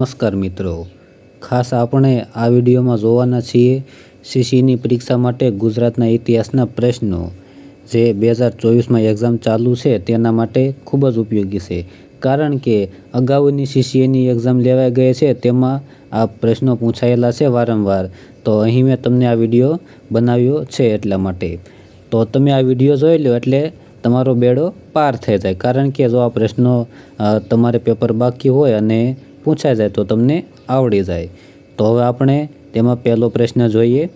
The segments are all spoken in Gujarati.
નમસ્કાર મિત્રો. ખાસ આપણે આ વિડીયોમાં જોવાના છીએ સીસીની પરીક્ષા માટે ગુજરાતના ઇતિહાસના પ્રશ્નો, જે બે હજાર ચોવીસમાં એક્ઝામ ચાલુ છે તેના માટે ખૂબ જ ઉપયોગી છે. કારણ કે અગાઉની સીસીએની એક્ઝામ લેવાઈ ગઈ છે તેમાં આ પ્રશ્નો પૂછાયેલા છે વારંવાર. તો અહીં મેં તમને આ વીડિયો બનાવ્યો છે એટલા માટે. તો તમે આ વીડિયો જોઈ લો એટલે તમારો બેડો પાર થઈ જાય. કારણ કે જો આ પ્રશ્નો તમારે પેપર બાકી હોય અને પૂછાઈ જાય તો તમને આવડી જાય. તો હવે આપણે તેમાં પહેલો પ્રશ્ન જોઈએ.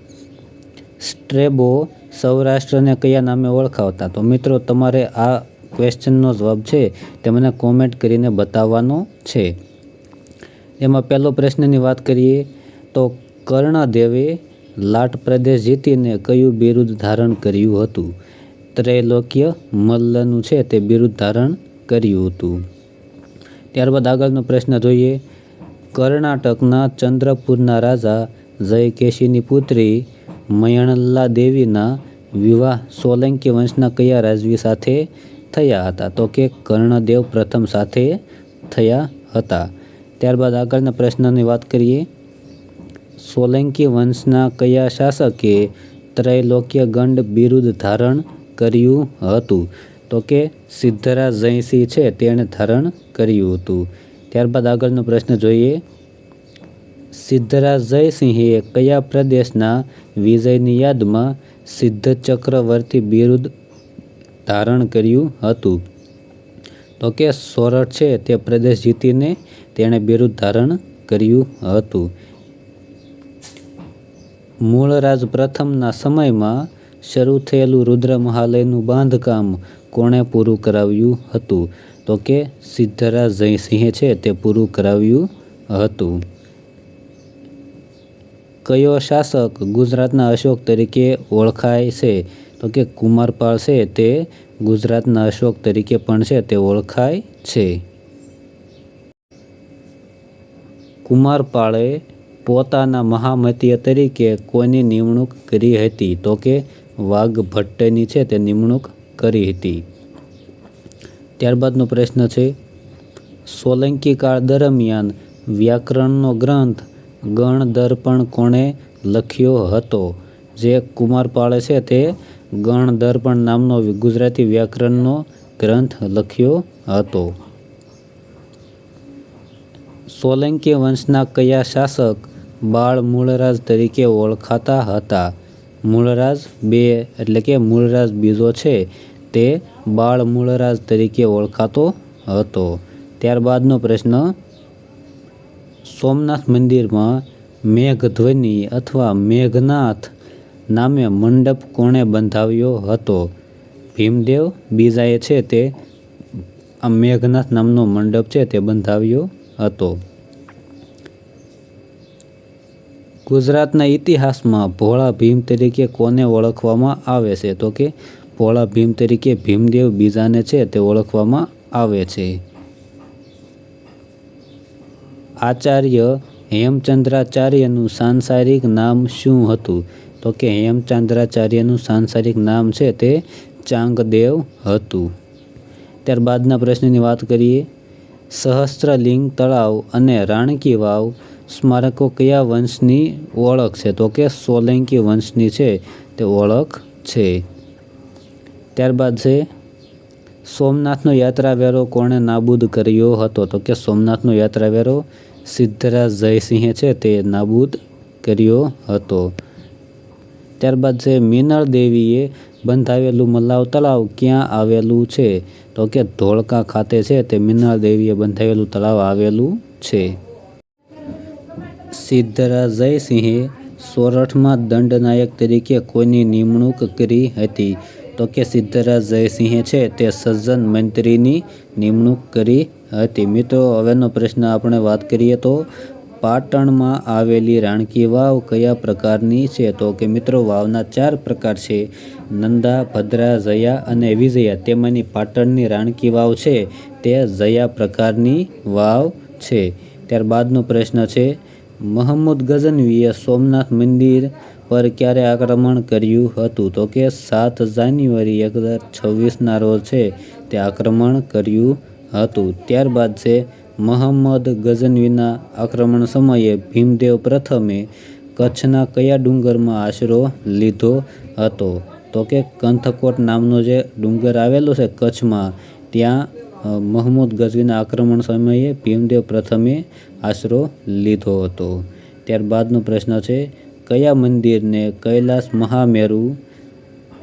સ્ટ્રેબો સૌરાષ્ટ્રને કયા નામે ઓળખાવતા? તો મિત્રો, તમારે આ ક્વેશ્ચનનો જવાબ છે તે મને કોમેન્ટ કરીને બતાવવાનો છે. એમાં પહેલો પ્રશ્નની વાત કરીએ તો કર્ણદેવે લાટ પ્રદેશ જીતીને કયું બિરુદ ધારણ કર્યું હતું? ત્રૈલોક્ય મલ્લનું છે તે બિરુદ ધારણ કર્યું હતું. ત્યારબાદ આગળનો પ્રશ્ન જોઈએ. કર્ણાટકના ચંદ્રપુરના રાજા જયકેશીની પુત્રી મયણલ્લા દેવીના વિવાહ સોલંકી વંશના કયા રાજવી સાથે થયા હતા? તો કે કર્ણદેવ પ્રથમ સાથે થયા હતા. ત્યારબાદ આગળના પ્રશ્નની વાત કરીએ. સોલંકી વંશના કયા શાસકે ત્રૈલોક્ય ગંડ બિરુદ ધારણ કર્યું હતું? તો કે સિદ્ધરા જયસિંહ છે તેણે ધારણ કર્યું હતું. ત્યારબાદ આગળનો પ્રશ્ન જોઈએ સિદ્ધરા જયસિંહે કયા પ્રદેશના વિજયની યાદમાં સિદ્ધ ચક્રવર્તી બિરુદ ધારણ કર્યું હતું? તો કે સોરઠ છે તે પ્રદેશ જીતીને તેણે બિરુદ ધારણ કર્યું હતું. મૂળરાજ પ્રથમના સમયમાં શરૂ થયેલું રુદ્ર મહાલયનું બાંધકામ કોણે પૂરું કરાવ્યું હતું? તો કે સિદ્ધરાજ જયસિંહે છે તે પૂરું કરાવ્યું હતું. કયો શાસક ગુજરાતના અશોક તરીકે ઓળખાય છે? તો કે કુમારપાળ છે તે ગુજરાતના અશોક તરીકે પણ છે તે ઓળખાય છે. કુમારપાળે પોતાના મહામતીય તરીકે કોની નિમણૂક કરી હતી? તો કે વાઘભટ્ટની છે તે નિમણૂક કરી હતી. ત્યારબાદનો પ્રશ્ન છે સોલંકી કાળ દરમિયાન વ્યાકરણનો ગ્રંથ ગણદર્પણ કોણે લખ્યો હતો? જે કુમારપાળે છે તે ગણદર્પણ નામનો ગુજરાતી વ્યાકરણનો ગ્રંથ લખ્યો હતો. સોલંકી વંશના કયા શાસક બાળ મૂળરાજ તરીકે ઓળખાતા હતા? મૂળરાજ બે, એટલે કે મૂળરાજ બીજો છે. તે બાળ મૂળરાજ તરીકે ઓળખાતો હતો. ત્યારબાદનો પ્રશ્ન, સોમનાથ મંદિરમાં મેઘધ્વનિ અથવા મેઘનાથ નામે મંડપ કોણે બંધાવ્યો હતો? ભીમદેવ બીજાએ છે તે, આ મેઘનાથ નામનો મંડપ છે તે બંધાવ્યો હતો. ગુજરાતના ઇતિહાસમાં ભોળા ભીમ તરીકે કોને ઓળખવામાં આવે છે? તો કે ભોળા ભીમ તરીકે ભીમદેવ બીજાને છે તે ઓળખવામાં આવે છે. આચાર્ય હેમચંદ્રાચાર્યનું સાંસારિક નામ શું હતું? તો કે હેમચંદ્રાચાર્યનું સાંસારિક નામ છે તે ચાંગદેવ હતું. ત્યારબાદના પ્રશ્નની વાત કરીએ. સહસ્ત્રલિંગ તળાવ અને રાણકી વાવ સ્મારકો કયા વંશની ઓળખ છે? તો કે સોલંકી વંશની છે તે ઓળખ છે. ત્યારબાદ છે સોમનાથનો યાત્રાવેરો કોણે નાબૂદ કર્યો હતો, તો કે સોમનાથનો યાત્રાવેરો સિદ્ધરાજ જયસિંહે છે તે નાબૂદ કર્યો હતો. ત્યારબાદ છે મીનળ દેવીએ બંધાવેલું મલ્લાવ તળાવ ક્યાં આવેલું છે, તો કે ધોળકા ખાતે છે તે મીનળ દેવીએ બંધાવેલું તળાવ આવેલું છે. સિદ્ધરાજ જયસિંહે સોરઠમાં દંડનાયક તરીકે કોઈની નિમણૂક કરી હતી. તો કે સિદ્ધરાજ જયસિંહે છે તે સજ્જન મંત્રીની નિમણૂક કરી હતી. મિત્રો, હવેનો પ્રશ્ન આપણે વાત કરીએ તો પાટણમાં આવેલી રાણકી વાવ કયા પ્રકારની છે? તો કે મિત્રો, વાવના ચાર પ્રકાર છે. નંદા, ભદ્રા, જયા અને વિજયા. તેમાંની પાટણની રાણકી વાવ છે, તે જયા પ્રકારની વાવ છે. ત્યારબાદનો પ્રશ્ન છે મહમ્મદ ગઝનવીએ સોમનાથ મંદિર પર ક્યારે આક્રમણ કર્યું હતું? તો કે સાત જાન્યુઆરી એક હજાર છવ્વીસના રોજ છે તે આક્રમણ કર્યું હતું. ત્યારબાદ છે મહમ્મદ ગઝનવીના આક્રમણ સમયે ભીમદેવ પ્રથમે કચ્છના કયા ડુંગરમાં આશરો લીધો હતો? તો કે કંથકોટ નામનો જે ડુંગર આવેલો છે કચ્છમાં, ત્યાં મહમૂદ ગઝવીના આક્રમણ સમયે ભીમદેવ પ્રથમે આશરો લીધો હતો. ત્યારબાદનો પ્રશ્ન છે કયા મંદિરને કૈલાસ મહામેરુ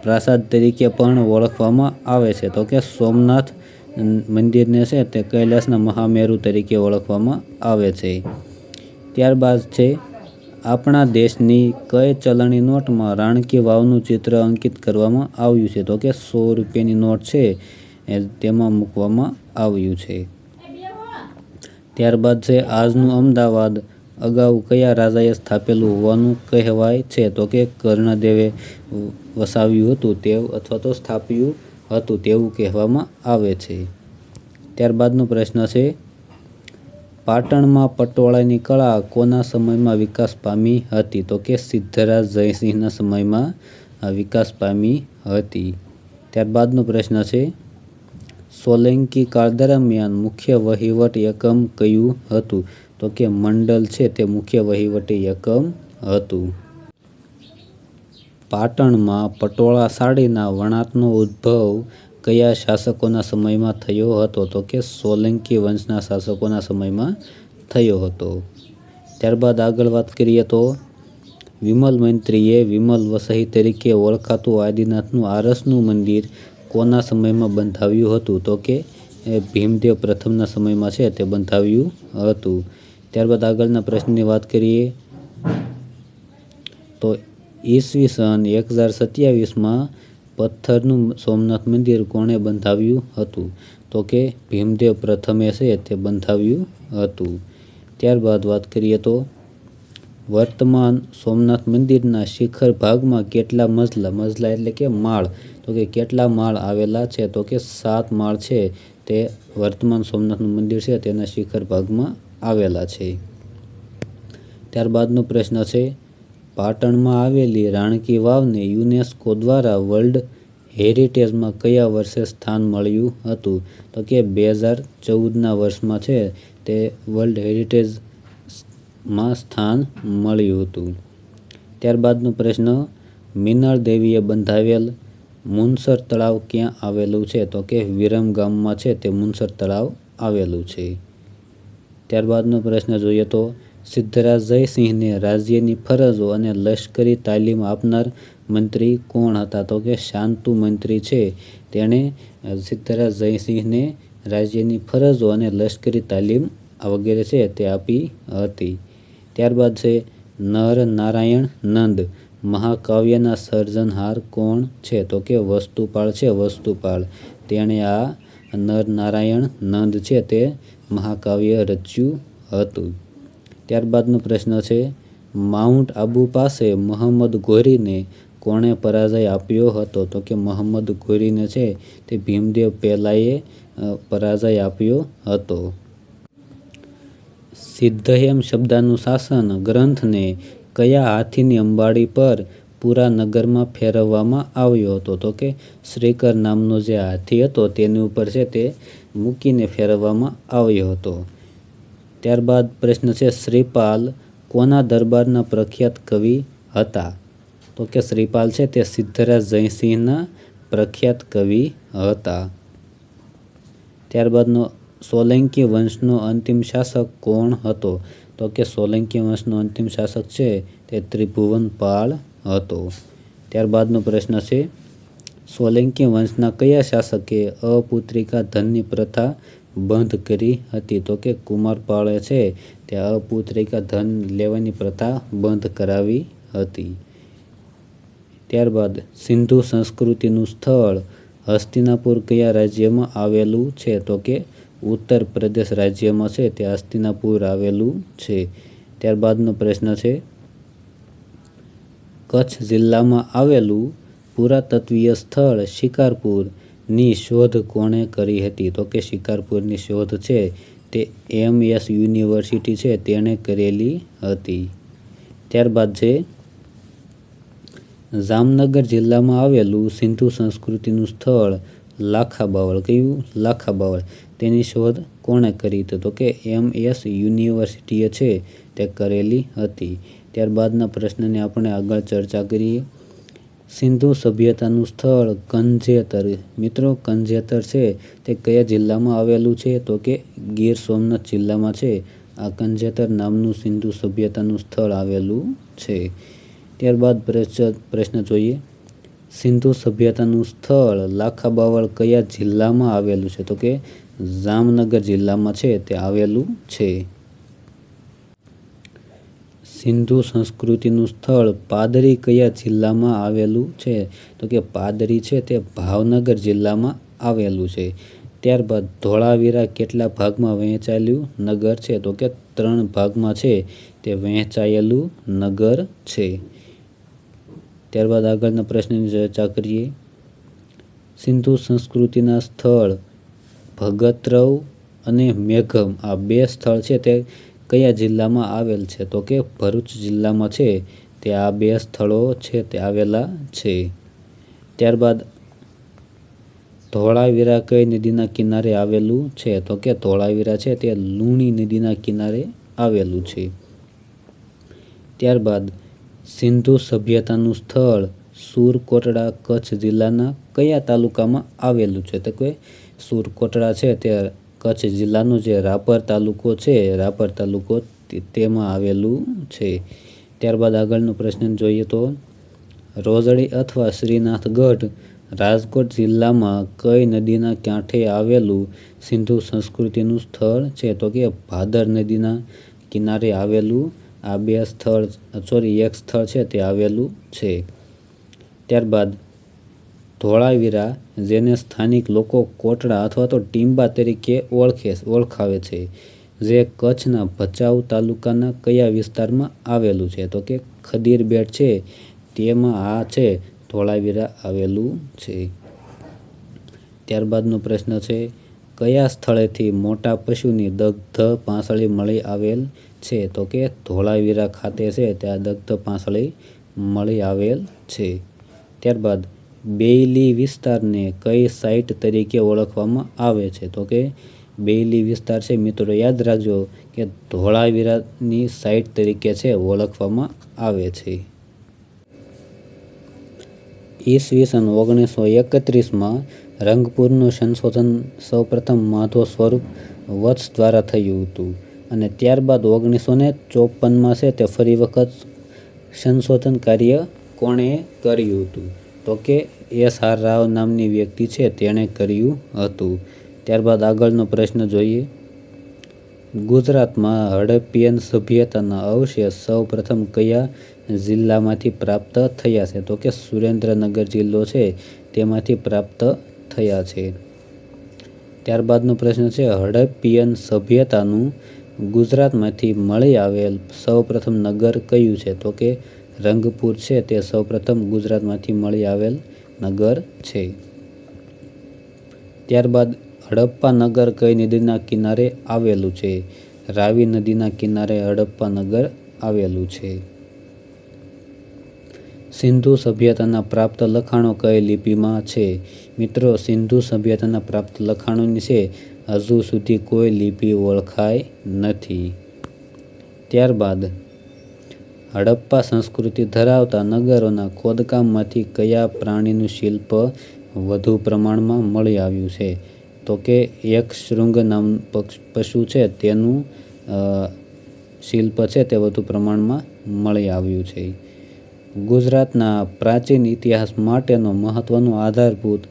પ્રાસાદ તરીકે પણ ઓળખવામાં આવે છે? તો કે સોમનાથ મંદિરને છે તે કૈલાસના મહામેરુ તરીકે ઓળખવામાં આવે છે. ત્યારબાદ છે, આપણા દેશની કઈ ચલણી નોટમાં રાણકી વાવનું ચિત્ર અંકિત કરવામાં આવ્યું છે? તો કે સો રૂપિયાની નોટ છે તેમાં મૂકવામાં આવ્યું છે. ત્યારબાદ છે, આજનું અમદાવાદ અગાઉ કયા રાજાએ સ્થાપેલું હોવાનું કહેવાય છે? તો કે કર્ણદેવે વસાવ્યું હતું તેવું, અથવા તો સ્થાપ્યું હતું તેવું કહેવામાં આવે છે. ત્યારબાદનો પ્રશ્ન છે, પાટણમાં પટોળાની કળા કોના સમયમાં વિકાસ પામી હતી? તો કે સિદ્ધરાજ જયસિંહના સમયમાં વિકાસ પામી હતી. ત્યારબાદનો પ્રશ્ન છે, સોલંકી કાળ દરમિયાન મુખ્ય વહીવટ એકમ કયું હતું? તો કે મંડલ છે તે મુખ્ય વહીવટી એકમ હતું. પાટણમાં પટોળા સાડીના વણાટનો ઉદ્ભવ કયા શાસકોના સમયમાં થયો હતો? તો કે સોલંકી વંશના શાસકોના સમયમાં થયો હતો. ત્યારબાદ આગળ વાત કરીએ તો વિમલ મંત્રીએ વિમલ વસહી તરીકે ઓળખાતું આદિનાથનું આરસનું મંદિર કોના સમયમાં બંધાવ્યું હતું? તો કે ભીમદેવ પ્રથમના સમયમાં છે તે બંધાવ્યું હતું. ત્યારબાદ આગળના પ્રશ્નની વાત કરીએ, તો ઈસવીસન એક હજાર સત્યાવીસમાં પથ્થરનું સોમનાથ મંદિર કોણે બંધાવ્યું હતું? તો કે ભીમદેવ પ્રથમે છે તે બંધાવ્યું હતું. ત્યારબાદ વાત કરીએ તો વર્તમાન સોમનાથ મંદિરના શિખર ભાગમાં કેટલા મજલા? મજલા એટલે કે માળ. તો કે કેટલા માળ આવેલા છે? તો કે સાત માળ છે તે વર્તમાન સોમનાથનું મંદિર છે તેના શિખર ભાગમાં આવેલા છે. ત્યારબાદનો પ્રશ્ન છે, પાટણમાં આવેલી રાણકી વાવને યુનેસ્કો દ્વારા વર્લ્ડ હેરિટેજમાં કયા વર્ષે સ્થાન મળ્યું હતું? તો કે બે હજાર ચૌદના વર્ષમાં છે, તે વર્લ્ડ હેરિટેજમાં સ્થાન મળ્યું હતું. ત્યારબાદનો પ્રશ્ન, મિનળ દેવીએ બંધાવેલ મુનસર તળાવ ક્યાં આવેલું છે? તો કે વિરમ ગામમાં છે, તે મુનસર તળાવ આવેલું છે. ત્યારબાદનો પ્રશ્ન જોઈએ તો, સિદ્ધરાજ જયસિંહને રાજ્યની ફરજો અને લશ્કરી તાલીમ આપનાર મંત્રી કોણ હતા? તો કે શાંતુ મંત્રી છે. તેણે સિદ્ધરાજ જયસિંહને રાજ્યની ફરજો અને લશ્કરી તાલીમ વગેરે છે તે આપી હતી. ત્યારબાદ છે, નર નારાયણ નંદ, મહાકાવ્યના સર્જનહાર કોણ છે? તો કે વસ્તુપાળ છે, વસ્તુપાળ. તેણે આ નર નારાયણ નંદ છે તે મહાકાવ્ય રચ્યું હતું. ત્યારબાદનો પ્રશ્ન છે, માઉન્ટ આબુ પાસે મોહમ્મદ ઘોરીને કોણે પરાજય આપ્યો હતો? તો કે મોહમ્મદ ઘોરીને છે તે ભીમદેવ પહેલાએ પરાજય આપ્યો હતો. સિદ્ધહેમ શબ્દાનું શાસન ગ્રંથને કયા હાથીની અંબાડી પર પૂરા નગરમાં ફેરવવામાં આવ્યો હતો. તો કે શ્રીકર નામનો જે હાથી હતો તેની ઉપર છે તે મૂકીને ફેરવવામાં આવ્યો હતો. ત્યારબાદ પ્રશ્ન છે, શ્રીપાલ કોના દરબારના પ્રખ્યાત કવિ હતા? તો કે શ્રીપાલ છે તે સિદ્ધરાજ જયસિંહના પ્રખ્યાત કવિ હતા. ત્યારબાદનો સોલંકી વંશનો અંતિમ શાસક કોણ હતો? તો કે સોલંકી વંશનો અંતિમ શાસક છે તે ત્રિભુવનપાળ હતો. ત્યારબાદનો પ્રશ્ન છે, સોલંકી વંશના કયા શાસકે અપુત્રિકા ધનની પ્રથા બંધ કરી હતી? તો કે કુમારપાળે છે, તે અપુત્રિકા ધન લેવાની પ્રથા બંધ કરાવી હતી. ત્યારબાદ, સિંધુ સંસ્કૃતિનું સ્થળ હસ્તિનાપુર કયા રાજ્યમાં આવેલું છે? તો કે ઉત્તર પ્રદેશ રાજ્યમાં છે, તે હસ્તિનાપુર આવેલું છે. ત્યારબાદનો પ્રશ્ન છે કચ્છ જિલ્લામાં આવેલું પુરાતત્વીય સ્થળ શિકારપુરની શોધ કોણે કરી હતી? તો કે શિકારપુરની શોધ છે તે એમ એસ યુનિવર્સિટી છે, તેણે કરેલી હતી. ત્યારબાદ છે, જામનગર જિલ્લામાં આવેલું સિંધુ સંસ્કૃતિનું સ્થળ લાખા બાવળ કયું? લાખા બાવળ તેની શોધ કોણે કરી હતી? તો કે એમ એસ યુનિવર્સિટીએ છે તે કરેલી હતી. ત્યારબાદના પ્રશ્નની આપણે આગળ ચર્ચા કરીએ. સિંધુ સભ્યતાનું સ્થળ કંજેતર. મિત્રો, કંજેતર છે તે કયા જિલ્લામાં આવેલું છે? તો કે ગીર સોમનાથ જિલ્લામાં છે. આ કંજેતર નામનું સિંધુ સભ્યતાનું સ્થળ આવેલું છે. ત્યારબાદ પ્રશ્ન જોઈએ. સિંધુ સભ્યતાનું સ્થળ લાખા બાવળ કયા જિલ્લામાં આવેલું છે? તો કે જામનગર જિલ્લામાં છે તે આવેલું છે. સિંધુ સંસ્કૃતિનું સ્થળ પાદરી કયા જિલ્લામાં આવેલું છે? તો કે પાદરી છે તે ભાવનગર જિલ્લામાં આવેલું છે. ત્યારબાદ ધોળાવીરા કેટલા ભાગમાં વહેંચાયેલું નગર છે? તો કે ત્રણ ભાગમાં છે તે વહેંચાયેલું નગર છે. ત્યારબાદ આગળના પ્રશ્નની ચર્ચા કરીએ. સિંધુ સંસ્કૃતિના સ્થળ ભગતરવ અને મેઘમ. આ બે સ્થળ છે તે કયા જિલ્લામાં આવેલ છે? તો કે ભરૂચ જિલ્લામાં છે, તે આ બે સ્થળો છે તે આવેલા છે. ત્યારબાદ ધોળાવીરા કઈ નદીના કિનારે આવેલું છે? તો કે ધોળાવીરા છે તે લુણી નદીના કિનારે આવેલું છે. ત્યારબાદ સિંધુ સભ્યતાનું સ્થળ સુરકોટડા કચ્છ જિલ્લાના કયા તાલુકામાં આવેલું છે? તો કે સુરકોટડા છે તે કચ્છ જિલ્લાનું જે રાપર તાલુકો છે, રાપર તાલુકો તેમાં આવેલું છે. ત્યારબાદ આગળનો પ્રશ્ન જોઈએ તો, રોજડી અથવા શ્રીનાથગઢ રાજકોટ જિલ્લામાં કઈ નદીના કાંઠે આવેલું સિંધુ સંસ્કૃતિનું સ્થળ છે? તો કે ભાદર નદીના કિનારે આવેલું આ બે સ્થળ, સોરી, એક સ્થળ છે તે આવેલું છે. ત્યારબાદ ધોળાવીરા, જેને સ્થાનિક લોકો કોટડા અથવા તો ટીંબા તરીકે ઓળખે ઓળખાવે છે, જે કચ્છના ભચાઉ તાલુકાના કયા વિસ્તારમાં આવેલું છે? તો કે ખદીર બેટ છે, તેમાં આ છે, ધોળાવીરા આવેલું છે. ત્યારબાદનો પ્રશ્ન છે, કયા સ્થળેથી મોટા પશુની દગ્ધ પાંસળી મળી આવેલ છે? તો કે ધોળાવીરા ખાતે છે, ત્યાં દગ્ધ પાંસળી મળી આવેલ છે. ત્યારબાદ બેયલી વિસ્તારને કઈ સાઇટ તરીકે ઓળખવામાં આવે છે? તો કે બેઇલી વિસ્તાર છે, મિત્રો, યાદ રાખજો કે ધોળાવીરાની સાઇટ તરીકે છે, ઓળખવામાં આવે છે. ઈસવીસન ઓગણીસો એકત્રીસમાં રંગપુરનું સંશોધન સૌપ્રથમ માધો સ્વરૂપ વત્સ દ્વારા થયું હતું અને ત્યારબાદ ઓગણીસો ને ચોપનમાં છે તે ફરી વખત સંશોધન કાર્ય કોણે કર્યું હતું? તો કે એસ આર રાવ નામની વ્યક્તિ છે, તેણે કર્યું હતું. ત્યારબાદ આગળનો પ્રશ્ન જોઈએ. ગુજરાતમાં હડપ્પિયન સભ્યતાના અવશેષ સૌ પ્રથમ કયા જિલ્લામાંથી પ્રાપ્ત થયા છે? તો કે સુરેન્દ્રનગર જિલ્લો છે, તેમાંથી પ્રાપ્ત થયા છે. ત્યારબાદનો પ્રશ્ન છે, હડપ્પિયન સભ્યતાનું ગુજરાતમાંથી મળી આવેલ સૌ પ્રથમ નગર કયું છે? તો કે રંગપુર છે તે સૌપ્રથમ ગુજરાતમાંથી મળી આવેલ નગર છે. ત્યારબાદ હડપ્પા નગર કઈ નદીના કિનારે આવેલું છે? રાવી નદીના કિનારે હડપ્પા નગર આવેલું છે. સિંધુ સભ્યતાના પ્રાપ્ત લખાણો કઈ લિપિમાં છે? મિત્રો, સિંધુ સભ્યતાના પ્રાપ્ત લખાણોની છે, હજુ સુધી કોઈ લિપિ ઓળખાય નથી. ત્યારબાદ હડપ્પા સંસ્કૃતિ ધરાવતા નગરોના ખોદકામમાંથી કયા પ્રાણીનું શિલ્પ વધુ પ્રમાણમાં મળી આવ્યું છે? તો કે એક શૃંગ નામ પશુ છે, તેનું શિલ્પ છે, તે વધુ પ્રમાણમાં મળી આવ્યું છે. ગુજરાતના પ્રાચીન ઇતિહાસ માટેનો મહત્વનો આધારભૂત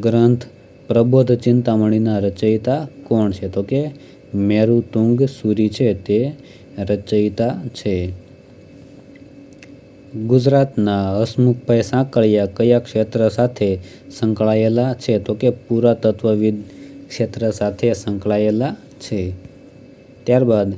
ગ્રંથ પ્રબોધ ચિંતામણીના રચયિતા કોણ છે? તો કે મેરુતુંગ સુરી છે, તે રચયિતા છે. ગુજરાતના હસમુખભાઈ સાંકળિયા કયા ક્ષેત્ર સાથે સંકળાયેલા છે? તો કે પુરાતત્વવિદ ક્ષેત્ર સાથે સંકળાયેલા છે. ત્યારબાદ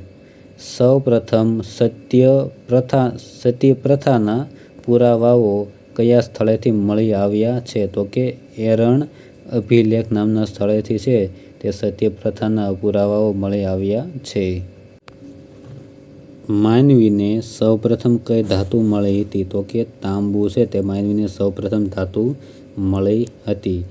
સૌ પ્રથમ સત્ય પ્રથા સતી પ્રથાના પુરાવાઓ કયા સ્થળેથી મળી આવ્યા છે? તો કે એરણ અભિલેખ નામના સ્થળેથી છે તે સત્ય પ્રથાના પુરાવાઓ મળી આવ્યા છે. માનવીને સૌપ્રથમ કઈ ધાતુ મળી હતી તો કે તાંબુ છે તે માનવીને સૌપ્રથમ ધાતુ મળી હતી.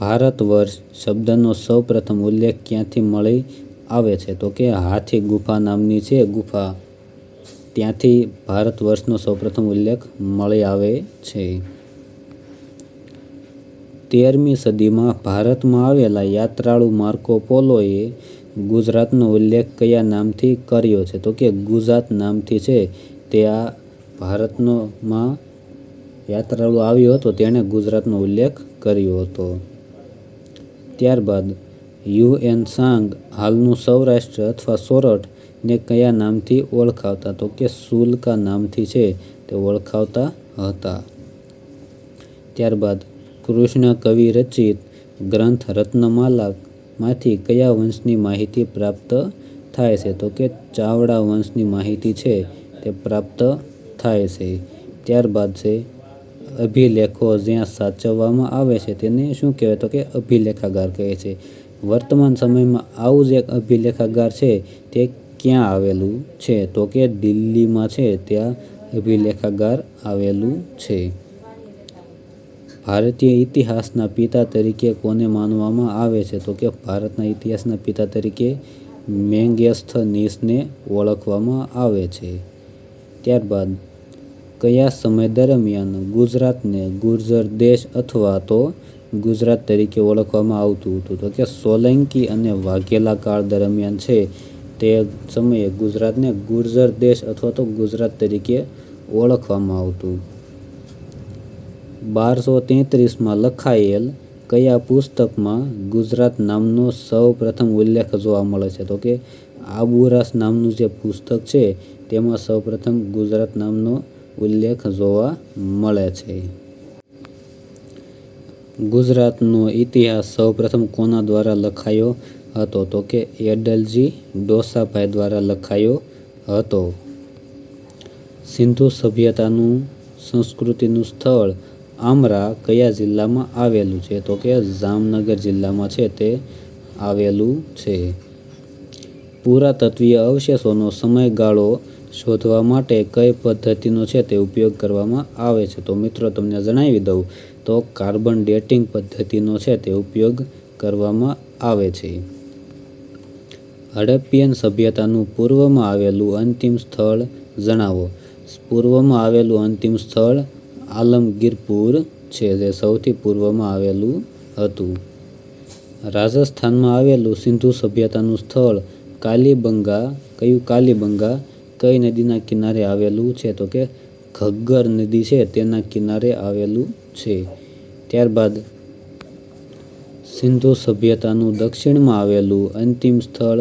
ભારત વર્ષ શબ્દનો સૌપ્રથમ ઉલ્લેખ ક્યાંથી મળી આવે છે તો કે હાથી ગુફા નામની છે ગુફા. ત્યાંથી ભારત વર્ષનો સૌપ્રથમ ઉલ્લેખ મળી આવે છે. તેરમી સદીમાં ભારતમાં આવેલા યાત્રાળુ માર્કો પોલોએ ગુજરાતનો ઉલ્લેખ કયા નામથી કર્યો છે? તો કે ગુજરાત નામથી છે તે આ ભારતનો માં યાત્રાળુ આવ્યો હતો, તેણે ગુજરાતનો ઉલ્લેખ કર્યો હતો. ત્યારબાદ યુ એન સાંગ હાલનું સૌરાષ્ટ્ર અથવા સોરઠને કયા નામથી ઓળખાવતા? તો કે સુલકા નામથી છે તે ઓળખાવતા હતા. ત્યારબાદ કૃષ્ણ કવિ રચિત ગ્રંથ રત્નમાલા માંથી કયા વંશની માહિતી પ્રાપ્ત થાય છે? તો કે ચાવડા વંશની માહિતી છે તે પ્રાપ્ત થાય છે. ત્યારબાદ છે, અભિલેખો જ્યાં સાચવવામાં આવે છે તેને શું કહેવાય? તો કે અભિલેખાગાર કહે છે. વર્તમાન સમયમાં આવું જ એક અભિલેખાગાર છે તે ક્યાં આવેલું છે? તો કે દિલ્હીમાં છે ત્યાં અભિલેખાગાર આવેલું છે. ભારતીય ઇતિહાસના પિતા તરીકે કોને માનવામાં આવે છે? તો કે ભારતના ઇતિહાસના પિતા તરીકે મેંગેસ્થનીસને ઓળખવામાં આવે છે. ત્યારબાદ, કયા સમય દરમિયાન ગુજરાતને ગુર્જર દેશ અથવા તો ગુજરાત તરીકે ઓળખવામાં આવતું હતું? તો કે સોલંકી અને વાઘેલા કાળ દરમિયાન છે. તે સમયે ગુજરાતને ગુર્જર દેશ અથવા તો ગુજરાત તરીકે ઓળખવામાં આવતું. બારસો તેત્રીસમાં લખાયેલ કયા પુસ્તકમાં ગુજરાત નામનો સૌ પ્રથમ ઉલ્લેખ જોવા મળે છે? તો કે આબુરાસ નામનું જે પુસ્તક છે, તેમાં સૌ પ્રથમ ગુજરાત નામનો ઉલ્લેખ જોવા મળે છે. ગુજરાતનો ઇતિહાસ સૌ પ્રથમ કોના દ્વારા લખાયો હતો? તો કે એડલજી ડોસાભાઈ દ્વારા લખાયો હતો. સિંધુ સભ્યતાનું, સંસ્કૃતિનું સ્થળ આમરા કયા જિલ્લામાં આવેલું છે? તો કે જામનગર જિલ્લામાં છે તે આવેલું છે. પુરાતત્વીય અવશેષોનો સમયગાળો શોધવા માટે કઈ પદ્ધતિનો છે તે ઉપયોગ કરવામાં આવે છે? તો મિત્રો, તમને જણાવી દઉં. તો કાર્બન ડેટિંગ પદ્ધતિનો છે તે ઉપયોગ કરવામાં આવે છે. હડપ્પિયન સભ્યતાનું પૂર્વમાં આવેલું અંતિમ સ્થળ જણાવો. પૂર્વમાં આવેલું અંતિમ સ્થળ આલમગીરપુર છે જે સૌથી પૂર્વમાં આવેલું હતું. રાજસ્થાનમાં આવેલું સિંધુ સભ્યતાનું સ્થળ કાલીબંગા, કયું કાલીબંગા? કઈ નદીના કિનારે આવેલું છે? તો કે ઘગ્ગર નદી છે, તેના કિનારે આવેલું છે. ત્યારબાદ સિંધુ સભ્યતાનું દક્ષિણમાં આવેલું અંતિમ સ્થળ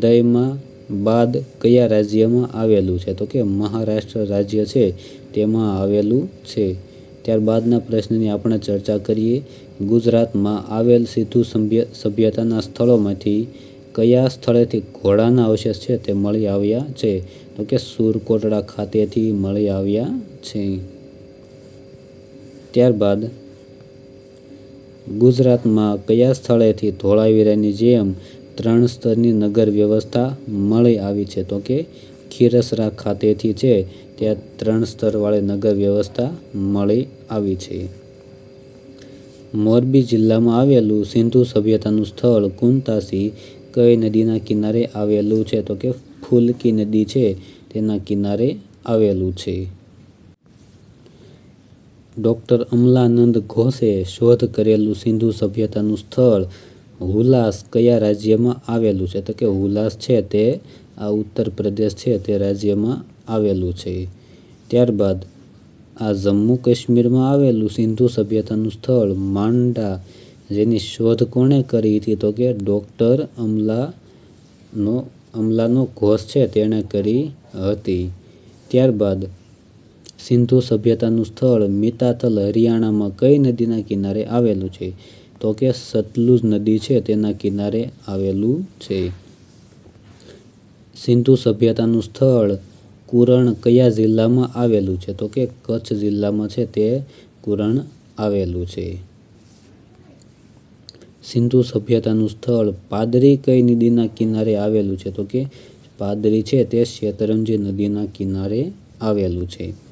દયમા બાદ કયા રાજ્યમાં આવેલું છે? તો કે મહારાષ્ટ્ર રાજ્ય છે, તેમાં આવેલું છે. ત્યારબાદના પ્રશ્નની આપણે ચર્ચા કરીએ. ગુજરાતમાં આવેલ સિંધુ સભ્યતાના સ્થળોમાંથી કયા સ્થળેથી ઘોડાના અવશેષ છે તે મળી આવ્યા છે? તો કે સુરકોટડા ખાતેથી મળી આવ્યા છે. ત્યારબાદ ગુજરાતમાં કયા સ્થળેથી ધોળાવીરાની જેમ ત્રણ સ્તરની નગર વ્યવસ્થા મળી આવી છે. તો કે ખીરસરા ખાતેથી છે, ત્યાં ત્રણ સ્તરવાળી નગર વ્યવસ્થા મળી આવી છે. મોરબી જિલ્લામાં આવેલું સિંધુ સભ્યતાનું સ્થળ કુંતાસી કઈ નદીના કિનારે આવેલું છે? તો કે ફૂલકી નદી છે, તેના કિનારે આવેલું છે. ડૉક્ટર અમલાનંદ ઘોષે શોધ કરેલું સિંધુ સભ્યતાનું સ્થળ હુલાસ કયા રાજ્યમાં આવેલું છે? તો કે હુલાસ છે તે આ ઉત્તર પ્રદેશ છે તે રાજ્યમાં આવેલું છે. ત્યારબાદ આ જમ્મુ કાશ્મીરમાં આવેલું સિંધુ સભ્યતાનું સ્થળ માંડા, જેની શોધ કોણે કરી હતી? તો કે ડૉક્ટર અમલાનો અમલાનો ઘોષ છે તેણે કરી હતી. ત્યારબાદ સિંધુ સભ્યતાનું સ્થળ મિતાથલ, હરિયાણામાં કઈ નદીના કિનારે આવેલું છે? તો કે સતલુજ નદી છે તેના કિનારે આવેલું છે. સિંધુ સભ્યતાનું સ્થળ કુરણ કયા જિલ્લામાં આવેલું છે? તો કે કચ્છ જિલ્લામાં છે તે કુરણ આવેલું છે. સિંધુ સભ્યતાનું સ્થળ પાદરી કઈ નદીના કિનારે આવેલું છે? તો કે પાદરી છે તે શેતરંજી નદીના કિનારે આવેલું છે.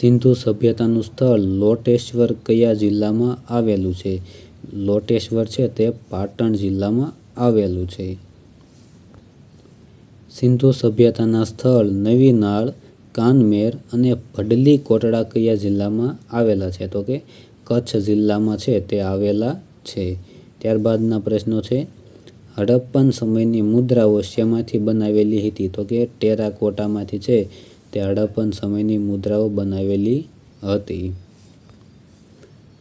સિંધુ સભ્યતાનું સ્થળ લોટેશ્વર કયા જિલ્લામાં આવેલું છે? લોટેશ્વર છે તે પાટણ જિલ્લામાં આવેલું છે. સિંધુ સભ્યતાના સ્થળ નવી નાળ કાનમેર અને ભડલી કોટડા કયા જિલ્લામાં આવેલા છે? તો કે કચ્છ જિલ્લામાં છે તે આવેલા છે. ત્યારબાદના પ્રશ્નો છે. હડપ્પન સમયની મુદ્રાઓ શેમાંથી બનાવેલી હતી. તો કે ટેરાકોટામાંથી છે. તે હડપ્પન સમયની મુદ્રાઓ બનાવેલી હતી.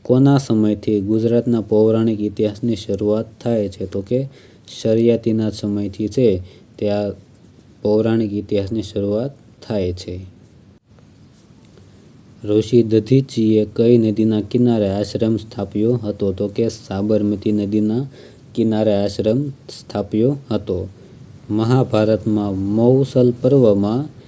કોના સમયથી ગુજરાતના પૌરાણિક ઇતિહાસની શરૂઆત થાય છે તો કે શરિયાતીના સમયથી છે તે પૌરાણિક ઇતિહાસની શરૂઆત થાય છે. ઋષિ દધીચીએ કઈ નદીના કિનારે આશ્રમ સ્થાપ્યો હતો તો કે સાબરમતી નદીના કિનારે આશ્રમ સ્થાપ્યો હતો. મહાભારતમાં મૌસલ પર્વમાં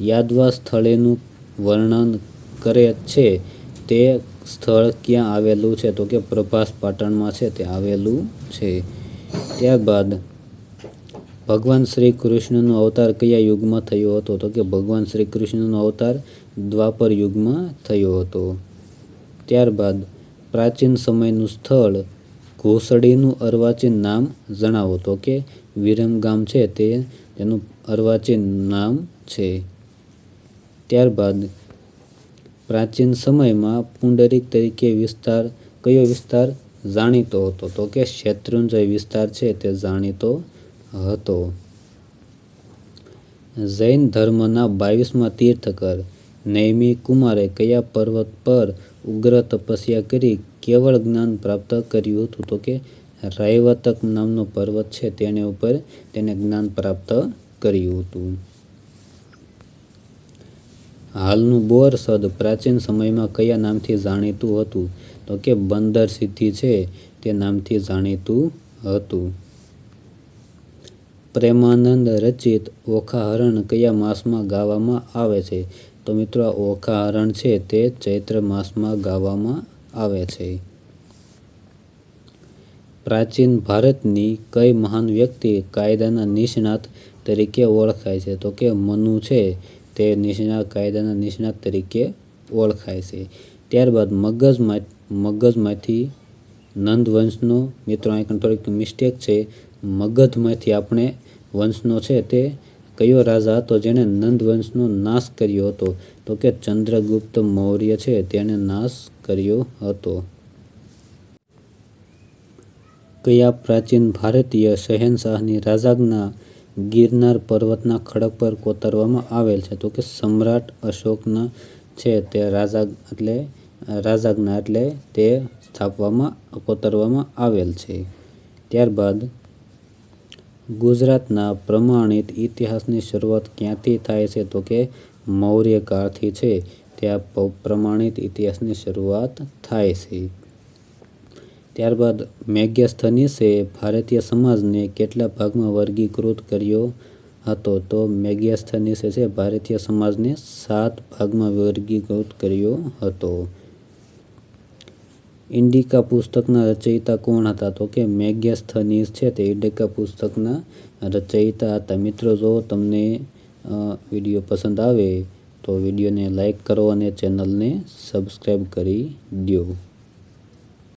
યાદવા સ્થળેનું વર્ણન કરે છે. તે સ્થળ ક્યાં આવેલું છે? તો કે પ્રભાસ પાટણમાં છે, તે આવેલું છે. ત્યારબાદ ભગવાન શ્રી કૃષ્ણનો અવતાર કયા યુગમાં થયો હતો? તો કે ભગવાન શ્રી કૃષ્ણનો અવતાર દ્વાપર યુગમાં થયો હતો. ત્યારબાદ પ્રાચીન સમયનું સ્થળ ઘોસડીનું અર્વાચીન નામ જણાવો. તો કે વિરમગામ છે તે, તેનું અર્વાચીન નામ છે. ત્યારબાદ પ્રાચીન સમયમાં પુંડરીક તરીકે વિસ્તાર, કયો વિસ્તાર જાણીતો હતો? તો કે શેત્રુંજય વિસ્તાર છે તે જાણીતો હતો. જૈન ધર્મના બાવીસમાં તીર્થકર નૈમી કુમારે કયા પર્વત પર ઉગ્ર તપસ્યા કરી કેવળ જ્ઞાન પ્રાપ્ત કર્યું હતું? તો કે રાયવતક નામનો પર્વત છે તેની ઉપર તેને જ્ઞાન પ્રાપ્ત કર્યું હતું. હાલનું બોર સદ પ્રાચીન સમયમાં કયા નામથી જાણીતું હતું? તો કે બંદર સિદ્ધિ છે તે નામથી જાણીતું હતું. પ્રેમાનંદ રચિત ઓખાહરણ કયા માસમાં ગાવામાં આવે છે? તો મિત્રો આ ઓખાહરણ છે તે ચૈત્ર માસમાં ગાવામાં આવે છે. પ્રાચીન ભારતની કઈ મહાન વ્યક્તિ કાયદાના નિષ્ણાત તરીકે ઓળખાય છે? તો કે મનુ છે તે નિષ્ણાત કાયદાના નિષ્ણાત તરીકે ઓળખાય છે. ત્યારબાદ મગજમાં મગજમાંથી નંદ વંશનો મિત્રો અહીં થોડીક મિસ્ટેક છે. મગધમાંથી આપણે વંશનો છે તે કયો રાજા હતો જેણે નંદવંશનો નાશ કર્યો હતો? તો કે ચંદ્રગુપ્ત મૌર્ય છે તેણે નાશ કર્યો હતો. કયા પ્રાચીન ભારતીય શહેનશાહની રાજાજ્ઞા ગિરનાર પર્વતના ખડક પર કોતરવામાં આવેલ છે. તો કે સમ્રાટ અશોકના છે તે રાજા, એટલે રાજાજ્ઞા એટલે તે સ્થાપવામાં, કોતરવામાં આવેલ છે. ત્યારબાદ ગુજરાતના પ્રમાણિત ઇતિહાસની શરૂઆત ક્યાંથી થાય છે? તો કે મૌર્ય કાળથી છે. ત્યાં પ્રમાણિત ઇતિહાસની શરૂઆત થાય છે. ત્યારબાદ મેગ્યાસ્થનીસે ભારતીય સમાજને કેટલા ભાગમાં વર્ગીકૃત કર્યો હતો? તો મેગ્યાસ્થનીસે છે ભારતીય સમાજને સાત ભાગમાં વર્ગીકૃત કર્યો હતો. ઇન્ડિકા પુસ્તકના રચયિતા કોણ હતા? તો કે મેગ્યાસ્થનીસ છે તે ઇન્ડિકા પુસ્તકના રચયિતા હતા. મિત્રો, જો તમને વીડિયો પસંદ આવે તો વિડીયોને લાઈક કરો અને ચેનલને સબસ્ક્રાઈબ કરી દો